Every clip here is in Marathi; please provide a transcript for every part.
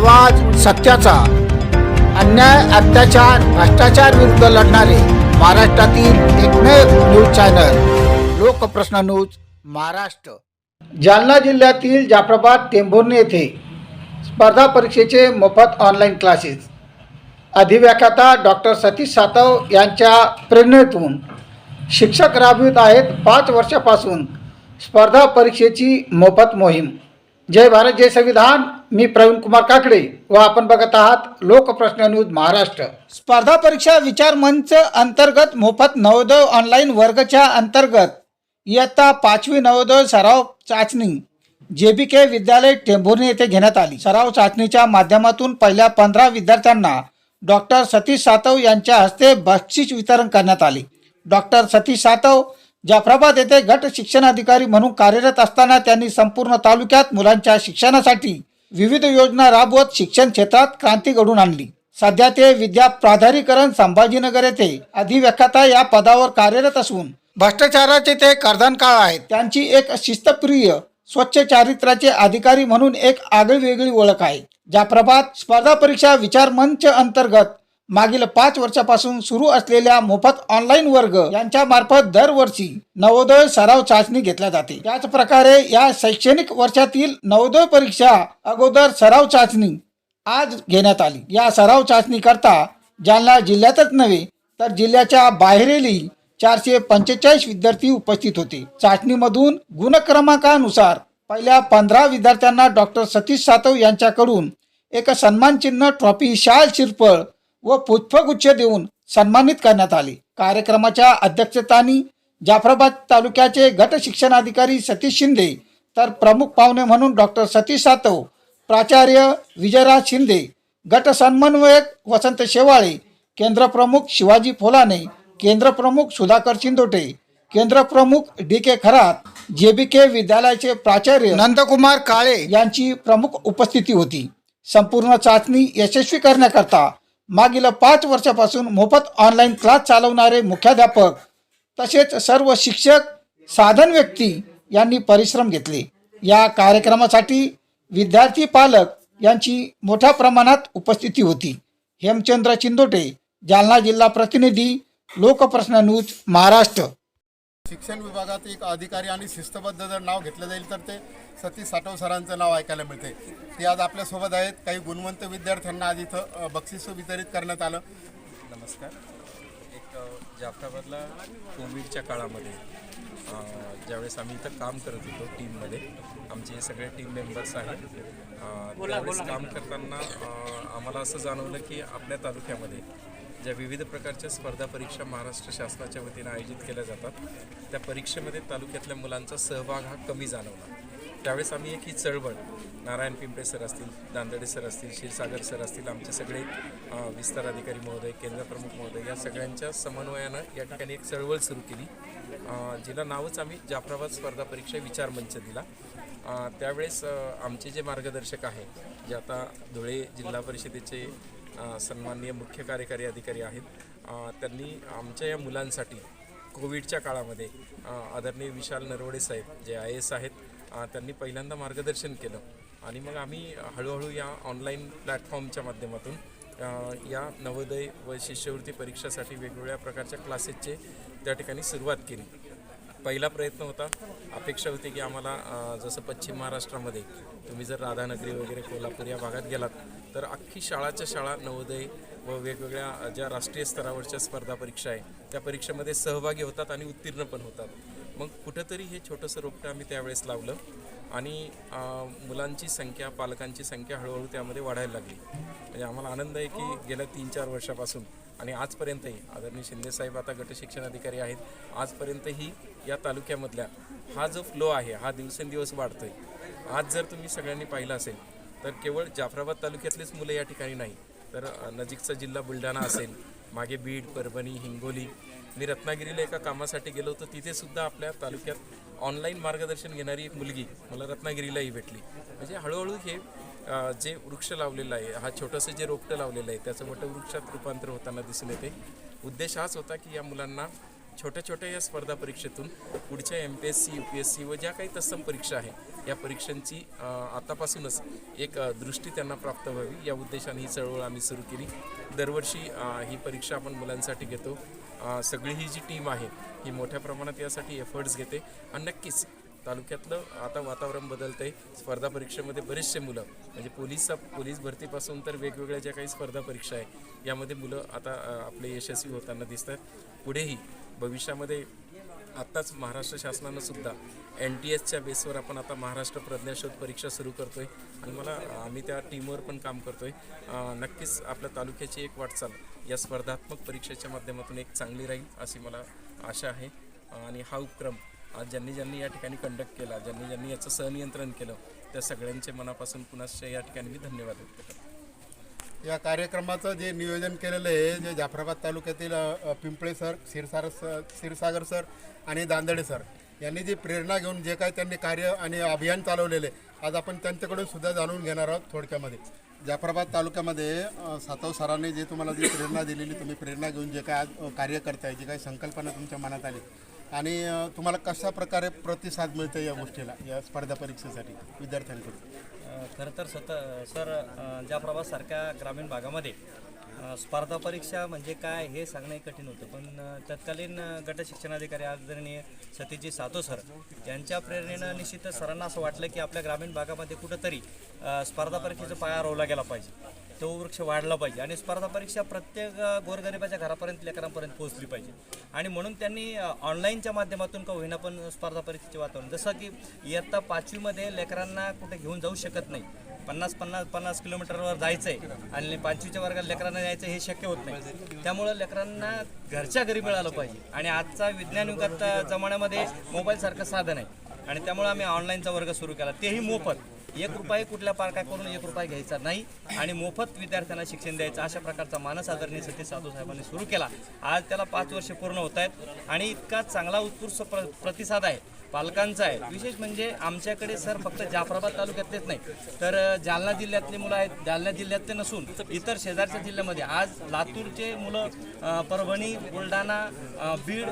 आवाज सत्याचा. अन्याय अत्याचार भ्रष्टाचार विरुद्ध लढणारे महाराष्ट्रातील एकमेव news channel Lokprashna news Maharashtra. Jalna जिल्ह्यातील जाफराबाद टेंभुर्णी येथे स्पर्धा परीक्षेचे मोफत ऑनलाईन क्लासेस अधिव्याख्याता डॉक्टर सतीश सातव यांच्या प्रेरणेतून शिक्षक राबवित आहेत पाच वर्षापासून स्पर्धा परीक्षेची मोफत मोहीम. जय भारत जय संविधान. मी प्रवीण कुमार काकडे व आपण बघत आहात लोकप्रश्न न्यूज महाराष्ट्र. स्पर्धा परीक्षा विचार मंच अंतर्गत मोफत नवोदय ऑनलाईन वर्गच्या अंतर्गत. इयत्ता पाचवी नवोदय सराव चाचणी. जे बी के विद्यालय टेंभुर्णी येथे घेण्यात आली. सराव चाचणीच्या माध्यमातून पहिल्या पंधरा विद्यार्थ्यांना डॉक्टर सतीश सातव यांच्या हस्ते बक्षीस वितरण करण्यात आले. डॉक्टर सतीश सातव जाफराबाद येथे गट शिक्षणाधिकारी म्हणून कार्यरत असताना त्यांनी संपूर्ण तालुक्यात मुलांच्या शिक्षणासाठी विविध योजना राबवत शिक्षण क्षेत्रात क्रांती घडून आणली. सध्या ते विद्या प्राधारीकरण संभाजीनगर येथे अधिव्याख्याता या पदावर कार्यरत असून भ्रष्टाचाराचे ते कर्दनकाळ आहेत. त्यांची एक शिस्तप्रिय स्वच्छ चारित्र्याचे अधिकारी म्हणून एक आगळीवेगळी ओळख आहे. जाफराबाद स्पर्धा परीक्षा विचार मंच अंतर्गत मागील पाच वर्षापासून सुरू असलेल्या मोफत ऑनलाईन वर्ग यांच्या मार्फत दरवर्षी नवोदय सराव चाचणी घेतल्या जाते. त्याच प्रकारे या शैक्षणिक वर्षातील नवोदय परीक्षा अगोदर सराव चाचणी आज घेण्यात आली. या सराव चाचणी करता जालना जिल्ह्यातच नव्हे तर जिल्ह्याच्या बाहेरील चारशे पंचेचाळीस विद्यार्थी उपस्थित होते. चाचणीमधून गुणक्रमांकानुसार पहिल्या पंधरा विद्यार्थ्यांना डॉक्टर सतीश सातव यांच्याकडून एक सन्मानचिन्ह ट्रॉफी शाल शिरपळ व पुष्पगुच्छ देऊन सन्मानित करण्यात आले. कार्यक्रमाच्या अध्यक्षस्थानी जाफराबाद तालुक्याचे गट शिक्षणाधिकारी सतीश शिंदे तर प्रमुख पाहुणे म्हणून डॉक्टर सतीश सातव प्राचार्य विजयराज शिंदे गट समन्वयक वसंत शेवाळे केंद्र प्रमुख शिवाजी फोलाने केंद्र प्रमुख सुधाकर चिंदोटे केंद्र प्रमुख डी के खरात जेबीके विद्यालयाचे प्राचार्य नंदकुमार काळे यांची प्रमुख उपस्थिती होती. संपूर्ण चाचणी यशस्वी करण्याकरता मागील पाच वर्षापासून मोफत ऑनलाईन क्लास चालवणारे मुख्याध्यापक तसेच सर्व शिक्षक साधन व्यक्ती यांनी परिश्रम घेतले. या कार्यक्रमासाठी विद्यार्थी पालक यांची मोठ्या प्रमाणात उपस्थिती होती. हेमचंद्र चिंदोटे जालना जिल्हा प्रतिनिधी लोकप्रश्न न्यूज महाराष्ट्र. शिक्षण विभागात एक अधिकारी आणि शिस्तबद्ध जर नाव घेतलं जाईल तर ते सतीश साठव सरांचं नाव ऐकायला मिळते. ते आज आपल्यासोबत आहेत. काही गुणवंत विद्यार्थ्यांना आज इथं बक्षिसं वितरित करण्यात आलं. नमस्कार. एक जाफराबादला कोविडच्या काळामध्ये अ, ज्यावेळेस आम्ही इथं काम करत होतो टीममध्ये आमचे सगळे टीम मेंबर्स आहेत. अ, त्यावेळेस काम करताना आम्हाला असं जाणवलं की आपल्या तालुक्यामध्ये ज्या विविध प्रकारच्या स्पर्धा परीक्षा महाराष्ट्र शासनाच्या वतीनं आयोजित केल्या जातात त्या परीक्षेमध्ये तालुक्यातल्या मुलांचा सहभाग हा कमी जाणवला. त्यावेळेस आम्ही एक ही चळवळ नारायण पिंपळे सर असतील दांदडे सर असतील क्षीरसागर सर असतील आमचे सगळे विस्तार अधिकारी महोदय केंद्रप्रमुख महोदय या सगळ्यांच्या समन्वयानं या ठिकाणी एक चळवळ सुरू केली. जिला नावच आम्ही जाफराबाद स्पर्धा परीक्षा विचार मंच दिला. त्यावेळेस आमचे जे मार्गदर्शक आहे जे आता धुळे जिल्हा परिषदेचे सन्माननीय मुख्य कार्यकारी अधिकारी आहेत. त्यांनी आमच्या या मुलांसाठी कोविडच्या काळामध्ये आदरणीय विशाल नरवडे साहेब जे आय एस आहेत त्यांनी पहिल्यांदा मार्गदर्शन केलं. आणि मग आम्ही हळूहळू या ऑनलाईन प्लॅटफॉर्मच्या माध्यमातून या नवोदय व शिष्यवृत्ती परीक्षासाठी वेगवेगळ्या प्रकारच्या क्लासेसचे त्या ठिकाणी सुरुवात केली. पहिला प्रयत्न होता अपेक्षा होती की आम्हाला जसं पश्चिम महाराष्ट्रामध्ये तुम्ही जर राधानगरी वगैरे कोल्हापूर या भागात गेलात तर अख्खी शाळाच्या शाळा नवोदय व वेगवेगळ्या ज्या राष्ट्रीय स्तरावरच्या स्पर्धा परीक्षा आहे त्या परीक्षेमध्ये सहभागी होतात आणि उत्तीर्ण पण होतात. मग कुठंतरी हे छोटंसं रोपटं आम्ही त्यावेळेस लावलं आणि मुलांची संख्या पालकांची संख्या हळूहळू त्यामध्ये वाढायला लागली. म्हणजे आम्हाला आनंद आहे की गेल्या तीन चार वर्षापासून आणि आजपर्यंतही आदरणीय शिंदेसाहेब आता गट शिक्षण अधिकारी आहेत. आजपर्यंतही या तालुक्यामधल्या हा जो फ्लो आहे हा दिवसेंदिवस वाढतो आहे आज जर तुम्ही सगळ्यांनी पाहिलं असेल तर केवळ जाफराबाद तालुक्यातलीच मुलं या ठिकाणी नाही तर नजीकचा जिल्हा बुलढाणा असेल मागे बीड परभणी हिंगोली. मी रत्नागिरीला एका कामासाठी गेलो होतो तिथेसुद्धा आपल्या तालुक्यात ऑनलाईन मार्गदर्शन घेणारी एक मुलगी मला रत्नागिरीलाही भेटली. म्हणजे हळूहळू हे जे वृक्ष लावलेलं आहे हा छोटंसं जे रोपटं लावलेलं आहे त्याचं मोठं वृक्षात रूपांतर होताना दिसून येते. उद्देश हाच होता की या मुलांना छोट्या छोट्या या स्पर्धा परीक्षेतून पुढच्या M P S C U P S C व ज्या काही तत्सम परीक्षा आहे या परीक्षांची आतापासूनच एक दृष्टी त्यांना प्राप्त व्हावी. या उद्देशाने ही चळवळ आम्ही सुरू केली. दरवर्षी ही परीक्षा आपण मुलांसाठी घेतो. सगळी ही जी टीम आहे ही मोठ्या प्रमाणात यासाठी एफर्ट्स घेते. आणि नक्कीच तालुक्यातलं आता वातावरण बदलतं आहे स्पर्धा परीक्षेमध्ये बरेचसे मुलं म्हणजे पोलीस पोलीस भरतीपासून तर वेगवेगळ्या ज्या काही स्पर्धा परीक्षा आहे यामध्ये मुलं आता आपले यशस्वी होताना दिसतात. पुढेही भविष्यामध्ये आत्ताच महाराष्ट्र शासनानं सुद्धा एन टी एसच्या बेसवर आपण आता महाराष्ट्र प्रज्ञाशोध परीक्षा सुरू करतोय आणि मला आम्ही त्या टीमवर पण काम करतोय. नक्कीच आपल्या तालुक्याची एक वाटचाल या स्पर्धात्मक परीक्षेच्या माध्यमातून एक चांगली राहील अशी मला आशा आहे. आणि हा उपक्रम ज्यांनी ज्यांनी या ठिकाणी कंडक्ट केला ज्यांनी ज्यांनी याचं सहनियंत्रण केलं त्या सगळ्यांचे मनापासून पुन्हा या ठिकाणी मी धन्यवाद व्यक्त करतो. या कार्यक्रमाचं जे नियोजन केलेलं आहे जे जाफराबाद तालुक्यातील Pimpale sir Kshirsar sir Kshirsagar sir आणि दांदडे सर यांनी जी प्रेरणा घेऊन जे काय त्यांनी कार्य आणि अभियान चालवलेले आज आपण त्यांच्याकडून सुद्धा जाणून घेणार आहोत थोडक्यामध्ये. जाफराबाद तालुक्यामध्ये सातव सरांनी जे तुम्हाला जी प्रेरणा दिलेली तुम्ही प्रेरणा घेऊन जे काय आज, कार्य करताय जी काही संकल्पना तुमच्या मनात आली आणि तुम्हाला कशा प्रकारे प्रतिसाद मिळतो या गोष्टीला या स्पर्धा परीक्षेसाठी विद्यार्थ्यांकडून? खरं तर सत सर ज्या ज्याप्रभासारख्या ग्रामीण भागामध्ये स्पर्धा परीक्षा म्हणजे काय हे सांगणं कठीण होतं. पण तत्कालीन गट शिक्षणाधिकारी आदरणीय सतीजी सातो सर यांच्या प्रेरणेनं निश्चित सरांना असं वाटलं की आपल्या ग्रामीण भागामध्ये कुठंतरी स्पर्धा परीक्षेचा पाया रोवला गेला पाहिजे. तो वृक्ष वाढला पाहिजे आणि स्पर्धा परीक्षा प्रत्येक गोरगरिबाच्या घरापर्यंत लेकरांपर्यंत पोहोचली पाहिजे. आणि म्हणून त्यांनी ऑनलाईनच्या माध्यमातून का होईना पण स्पर्धा परीक्षेचे वातावरण जसं की इयत्ता पाचवीमध्ये लेकरांना कुठे घेऊन जाऊ शकत नाही. पन्नास पन्नास पन्नास किलोमीटरवर जायचं आहे आणि पाचवीच्या वर्गात लेकरांना जायचं हे शक्य होत नाही. त्यामुळं लेकरांना घरच्या घरी मिळालं पाहिजे. आणि आजचा विज्ञान युगात जमान्यामध्ये मोबाईलसारखं साधन आहे. आणि त्यामुळे आम्ही ऑनलाईनचा वर्ग सुरू केला. तेही मोफत. एक रुपये कुठल्या पार्काकडून एक रुपया घ्यायचा नाही आणि मोफत विद्यार्थ्यांना शिक्षण द्यायचं अशा प्रकारचा मानस आदरणीय सतीश साधू साहेबांनी सुरू केला. आज त्याला पाच वर्ष पूर्ण होत आहेत आणि इतका चांगला उत्कृष्ट प्र प्रतिसाद आहे पालकांचा आहे. विशेष म्हणजे आमच्याकडे सर फक्त जाफराबाद तालुक्यातलेच नाही तर जालना जिल्ह्यातले मुलं आहेत जालना जिल्ह्यातले नसून इतर शेजारच्या जिल्ह्यामध्ये. आज लातूरचे मुलं परभणी बुलढाणा बीड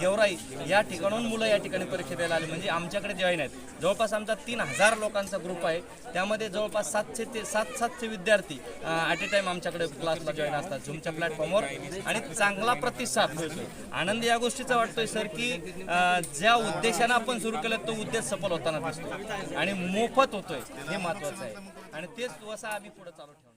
गेवराई या ठिकाणून मुलं या ठिकाणी परीक्षा द्यायला आली. म्हणजे आमच्याकडे जॉईन नाहीत जवळपास आमचा तीन हजार लोकांचा ग्रुप आहे. त्यामध्ये जवळपास सातशे ते सात सातशे विद्यार्थी ॲट ए टाइम आमच्याकडे क्लासला जॉईन असतात झूमच्या प्लॅटफॉर्मवर आणि चांगला प्रतिसाद. आनंद या गोष्टीचा वाटतोय सर की ज्या उद्देशानं आपण सुरू केलं तो उद्देश सफल होताना दिसतो आणि मोफत होतोय हे महत्वाचं आहे. आणि तेच वसा आम्ही पुढे चालू ठेवतो.